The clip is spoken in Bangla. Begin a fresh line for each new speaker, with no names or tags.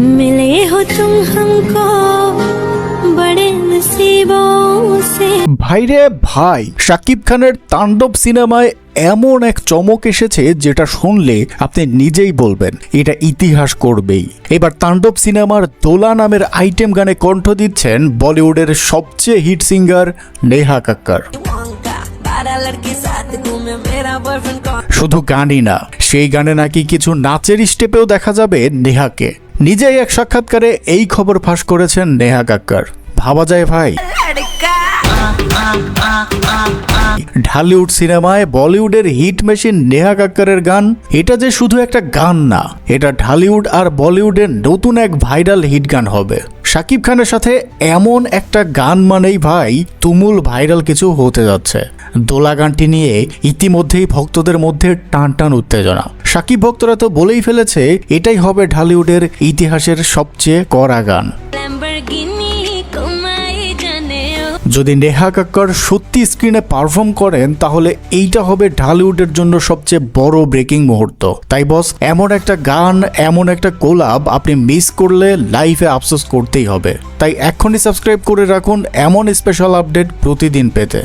মিলে হো তুম হমকো বড়ে নসিবো भाई
ভাইরে ভাই শাকিব খানের তাণ্ডব সিনেমায় এমন এক চমক এসেছে যেটা শুনলে আপনি নিজেই বলবেন এটা ইতিহাস করবেই। এবার তাণ্ডব সিনেমার দোলা নামের আইটেম গানে কণ্ঠ দিচ্ছেন বলিউডের সবচেয়ে হিট সিঙ্গার নেহা কাক্কার। শুধু গানই না সেই গানে নাকি কিছু নাচের স্টেপেও দেখা যাবে নেহাকে। নিজেই এক সাক্ষাৎকারে এই খবর ফাঁস করেছেন নেহা কাক্কার। ভাবা যায় ভাই। হলিউড সিনেমায় বলিউডের হিট মেশিন নেহা কাক্কারের গান, এটা যে শুধু একটা গান না, এটা ঢালিউড আর বলিউডের নতুন এক ভাইরাল হিট গান হবে। শাকিব খানের সাথে এমন একটা গান মানেই ভাই, তুমুল ভাইরাল কিছু হতে যাচ্ছে। দোলা গানটি নিয়ে ইতিমধ্যেই ভক্তদের মধ্যে টান টান উত্তেজনা। সাকিব ভক্তরা তো বলেই ফেলেছে, এটাই হবে ঢালিউডের ইতিহাসের সবচেয়ে কড়া গান। যদি নেহা কাক্কর সত্যি স্ক্রিনে পারফর্ম করেন, তাহলে এইটা হবে ঢালিউডের জন্য সবচেয়ে বড় ব্রেকিং মুহূর্ত। তাই বস এমন একটা গান, এমন একটা কোলাব আপনি মিস করলে লাইফে আফসোস করতেই হবে। তাই এখনই সাবস্ক্রাইব করে রাখুন এমন স্পেশাল আপডেট প্রতিদিন পেতে।